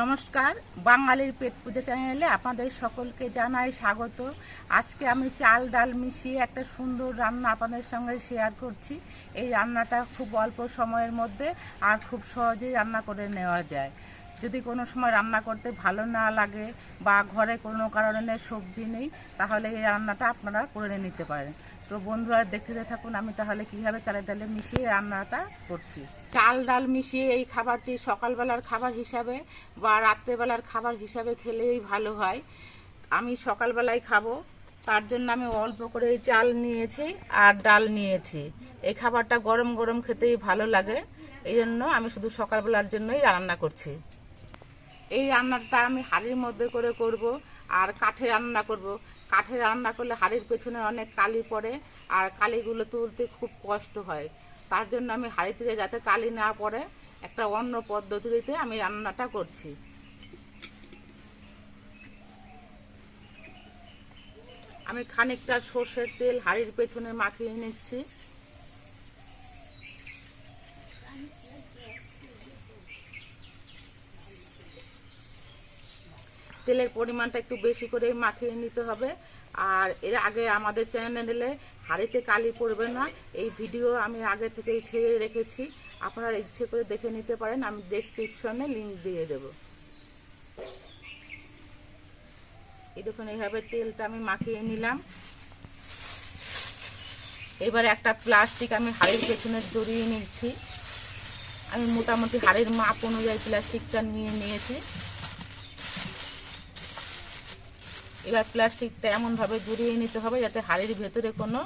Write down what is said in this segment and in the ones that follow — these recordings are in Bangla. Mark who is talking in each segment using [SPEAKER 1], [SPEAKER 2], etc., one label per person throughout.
[SPEAKER 1] নমস্কার, বাঙালির পেট পূজা চ্যানেলে আপনাদের সকলকে জানাই স্বাগত। আজকে আমি চাল ডাল মিশিয়ে একটা সুন্দর রান্না আপনাদের সঙ্গে শেয়ার করছি। এই রান্নাটা খুব অল্প সময়ের মধ্যে আর খুব সহজেই রান্না করে নেওয়া যায়। যদি কোনো সময় রান্না করতে ভালো না লাগে বা ঘরে কোনো কারণে সবজি নেই, তাহলে এই রান্নাটা আপনারা করে নিতে পারেন। তো বন্ধুরা দেখতে থাকুন, আমি তাহলে কীভাবে চালের ডালে মিশিয়ে রান্নাটা করছি। চাল ডাল মিশিয়ে এই খাবারটি সকালবেলার খাবার হিসাবে বা রাত্রেবেলার খাবার হিসাবে খেলেই ভালো হয়। আমি সকালবেলায় খাব। তার জন্য আমি অল্প করে চাল নিয়েছি আর ডাল নিয়েছি। এই খাবারটা গরম গরম খেতেই ভালো লাগে। এই জন্য আমি শুধু সকালবেলার জন্যই রান্না করছি। এই রান্নাটা আমি হাড়ির মধ্যে করে করব আর কাঠে রান্না করব। কাঠে রান্না করলে হাড়ির পেছনে অনেক কালি পড়ে আর কালিগুলো তুলতে খুব কষ্ট হয়। তার জন্য আমি হাড়ি থেকে যাতে কালি না পড়ে, একটা অন্য পদ্ধতিতে আমি রান্নাটা করছি। আমি খানিকটা সর্ষের তেল হাড়ির পেছনে মাখিয়ে নিচ্ছি। তেলের পরিমাণটা একটু বেশি করে মাখিয়ে নিতে হবে। আর এর আগে আমাদের চ্যানেলে হাঁড়িতে কালি পড়বে না। এই ভিডিও আমি আগে থেকেই ছেড়ে রেখেছি। আপনারা ইচ্ছে করে দেখে নিতে পারেন, আমি ডেসক্রিপশনে লিঙ্ক দিয়ে দেব। এই দেখুন, এইভাবে তেলটা আমি মাখিয়ে নিলাম। এবার একটা প্লাস্টিক আমি হাড়ির পেছনে জড়িয়ে নিচ্ছি আমি মোটামুটি হাড়ির মাপ অনুযায়ী প্লাস্টিকটা নিয়ে নিয়েছি। এবার প্লাস্টিকটা এমনভাবে জড়িয়ে নিতে হবে যাতে হাড়ির ভেতরে কোনো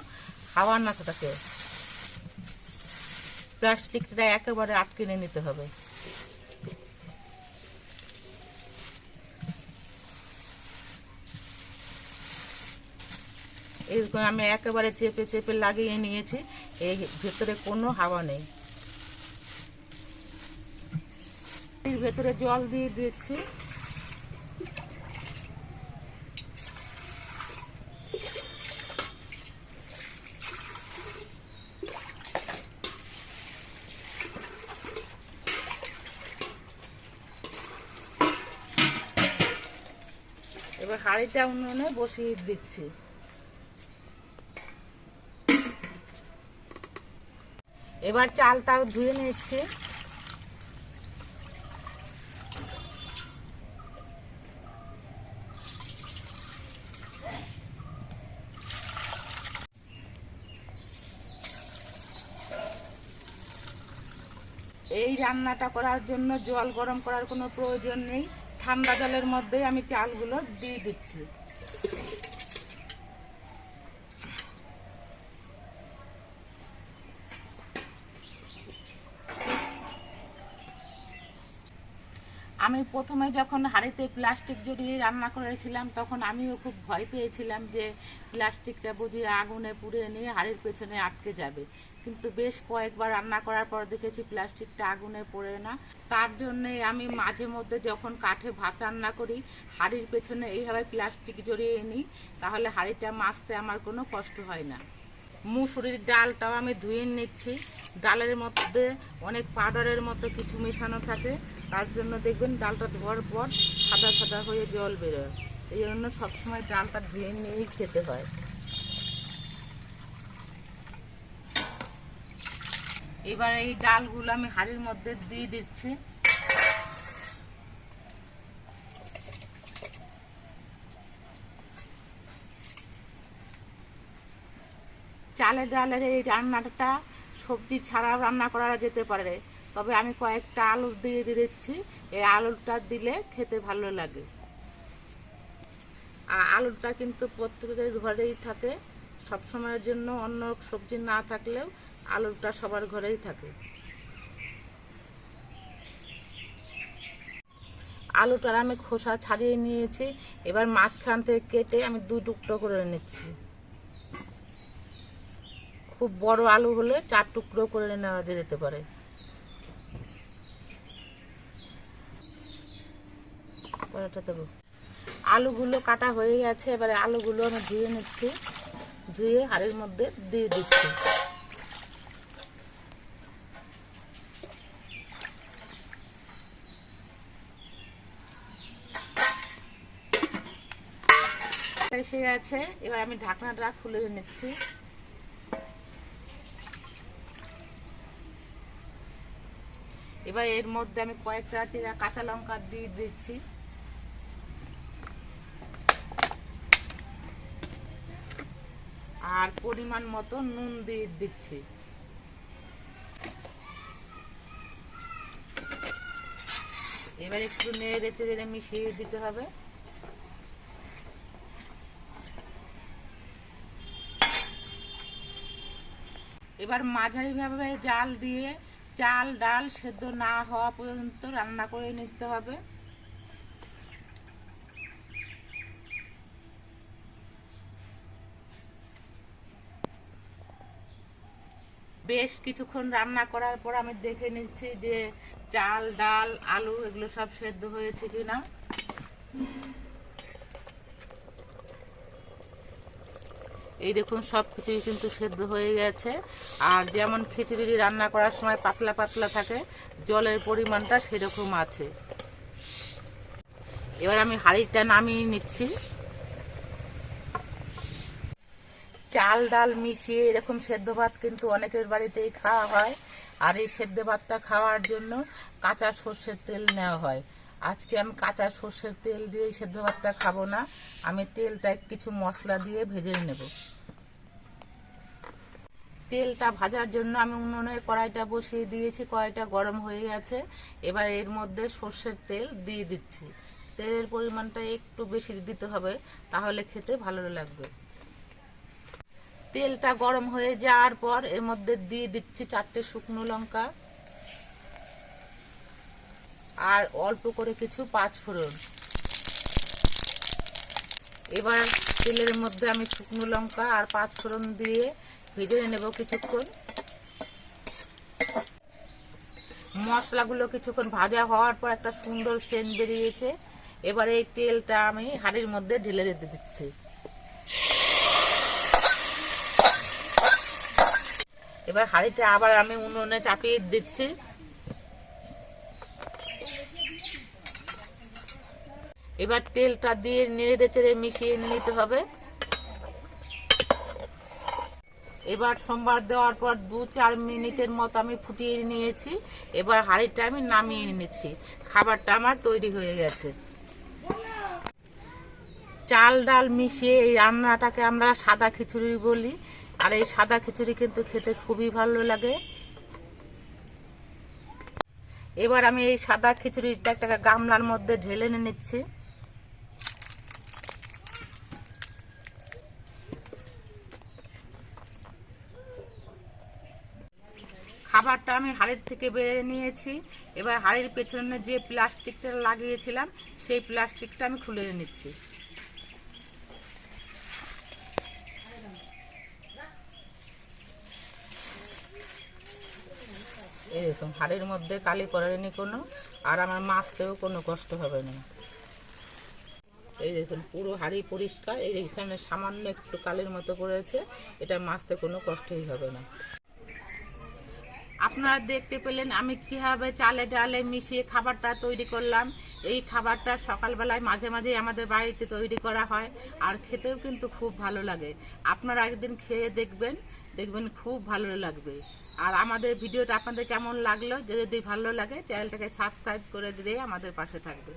[SPEAKER 1] হাওয়া না থাকে প্লাস্টিকটা একেবারে আটকে নিতে হবে। এরকম আমি একেবারে চেপে চেপে লাগিয়ে নিয়েছি, এই ভেতরে কোনো হাওয়া নেই। ভেতরে জল দিয়ে দিচ্ছি এবার হাঁড়িটা উনুনে বসিয়ে দিচ্ছি। এবার চালটাও ধুয়ে নিচ্ছি। এই রান্নাটা করার জন্য জল গরম করার কোনো প্রয়োজন নেই। ঠান্ডা জলের মধ্যেই আমি চালগুলো দিয়ে দিচ্ছি। আমি প্রথমে যখন হাঁড়িতে প্লাস্টিক জড়িয়ে রান্না করেছিলাম, তখন আমিও খুব ভয় পেয়েছিলাম যে প্লাস্টিকটা বুঝি আগুনে পুড়ে নিয়ে হাঁড়ির পেছনে আটকে যাবে। কিন্তু বেশ কয়েকবার রান্না করার পর দেখেছি প্লাস্টিকটা আগুনে পড়ে না। তার জন্যে আমি মাঝে মধ্যে যখন কাঠে ভাত রান্না করি, হাঁড়ির পেছনে এইভাবে প্লাস্টিক জড়িয়ে নিই, তাহলে হাঁড়িটা মাছতে আমার কোনো কষ্ট হয় না। মুসুরির ডালটাও আমি ধুয়ে নিচ্ছি। ডালের মধ্যে অনেক পাউডারের মতো কিছু মেশানো থাকে। তার জন্য দেখবেন ডালটা ধোয়ার পর সাদা সাদা হয়ে জল বেরোয়। এই জন্য সবসময় ডালটা ধুয়ে নিয়েই খেতে হয়। এবার এই ডালগুলো আমি হাঁড়ির মধ্যে দিয়ে দিচ্ছি। চালের ডালের এই রান্নাটা, সবজি ছাড়াও রান্না করা যেতে পারে। তবে আমি কয়েকটা আলু দিয়ে দিচ্ছি এই আলুটা দিলে খেতে ভালো লাগে। আর আলুটা কিন্তু প্রত্যেকের ঘরেই থাকে। সব সময়ের জন্য অন্য সবজি না থাকলেও আলুটা সবার ঘরেই থাকে। আলুটার আমি খোসা ছাড়িয়ে নিয়েছি। এবার মাঝখান থেকে কেটে আমি দু টুকরো করে নিচ্ছি। খুব বড় আলু হলে চার টুকরো করে নেওয়া যেতে পারে। আলুগুলো কাটা হয়ে গেছে, এবারে আলুগুলো আমি ধুয়ে নিচ্ছি। ধুয়ে হাড়ির মধ্যে দিয়ে দিচ্ছি। এসে গেছে, এবার আমি ঢাকনাটা খুলে নিচ্ছি। এবার এর মধ্যে আমি কয়েকটা চিরা কাঁচা লঙ্কা দিয়ে দিচ্ছি। আর পরিমাণ মতো নুন দিয়ে দিচ্ছি। এবার একটু নেড়ে চেড়ে মিশিয়ে দিতে হবে। এবার মাঝারি ভাবে জাল দিয়ে চাল, ডাল সেদ্ধ না হওয়া পর্যন্ত রান্না করে নিতে হবে। বেশ কিছুক্ষণ রান্না করার পর আমি দেখে নিচ্ছি যে চাল, ডাল, আলু এগুলো সব সেদ্ধ হয়েছে কিনা। এই দেখুন সব কিছুই কিন্তু সেদ্ধ হয়ে গেছে। আর যেমন খিচুড়ি রান্না করার সময় পাতলা পাতলা থাকে, জলের পরিমাণটা সেরকম আছে। এবার আমি হাঁড়িটা নামিয়ে নিচ্ছি। চাল, ডাল মিশিয়ে এরকম সেদ্ধ ভাত কিন্তু অনেকের বাড়িতেই খাওয়া হয়। আর এই সেদ্ধ ভাতটা খাওয়ার জন্য কাঁচা সর্ষের তেল নেওয়া হয়। আজকে আমি কাঁচা সর্ষের তেল দিয়ে সেদ্ধ ভাতটা খাব না। আমি তেলটা কিছু মশলা দিয়ে ভেজে নেব। তেলটা ভাজার জন্য আমি উনুনে কড়াইটা বসিয়ে দিয়েছি, কড়াইটা গরম হয়ে গেছে। এবার এর মধ্যে সর্ষের তেল দিয়ে দিচ্ছি। তেলের পরিমাণটা একটু বেশি দিতে হবে, তাহলে খেতে ভালো লাগবে। তেলটা গরম হয়ে যাওয়ার পর এর মধ্যে দিয়ে দিচ্ছি চারটে শুকনো লঙ্কা। আর অল্প করে কিছু পাঁচ ফোড়ন। এবার তেলের মধ্যে আমি শুকনো লঙ্কা আর পাঁচ ফোড়ন দিয়ে ভেজে নেব কিছুক্ষণ। মশলাগুলো কিছুক্ষণ ভাজা হওয়ার পর একটা সুন্দর সেন্ট বেরিয়েছে। এবার এই তেলটা আমি হাঁড়ির মধ্যে ঢেলে দিতে দিচ্ছি। এবার হাঁড়িতে আবার আমি উনুনে চাপিয়ে দিচ্ছি। এবার তেলটা দিয়ে নেড়ে চেড়ে মিশিয়ে নিতে হবে। এবার সোমবার দেওয়ার পর দু চার মিনিটের মতো আমি ফুটিয়ে নিয়েছি। এবার হাঁড়িটা আমি নামিয়ে নিচ্ছি। খাবারটা আমার তৈরি হয়ে গেছে। চাল ডাল মিশিয়ে এই রান্নাটাকে আমরা সাদা খিচুড়ি বলি। আর এই সাদা খিচুড়ি কিন্তু খেতে খুবই ভালো লাগে। এবার আমি এই সাদা খিচুড়িটা একটা গামলার মধ্যে ঢেলে নিচ্ছি। খাবারটা আমি হাড়ের থেকে বেড়ে নিয়েছি। এবার হাড়ের পেছনে যে প্লাস্টিকটা লাগিয়েছিলাম, সেই প্লাস্টিকটা আমি খুলে নিচ্ছি। দেখুন, হাড়ির মধ্যে কালি পড়েনি কোনো, আর আমার মাছতেও কোনো কষ্ট হবে না। এই দেখুন, পুরো হাড়ি পরিষ্কার এখানে সামান্য একটু কালির মতো পড়েছে, এটা মাছতে কোনো কষ্টই হবে না। আপনারা দেখতে পেলেন আমি কীভাবে চালে ডালে মিশিয়ে খাবারটা তৈরি করলাম। এই খাবারটা সকালবেলায় মাঝে মাঝে আমাদের বাড়িতে তৈরি করা হয় আর খেতেও কিন্তু খুব ভালো লাগে। আপনারা একদিন খেয়ে দেখবেন দেখবেন খুব ভালো লাগবে। আর আমাদের ভিডিওটা আপনাদের কেমন লাগল? যদি ভালো লাগে, চ্যানেলটাকে সাবস্ক্রাইব করে দিয়ে আমাদের পাশে থাকবে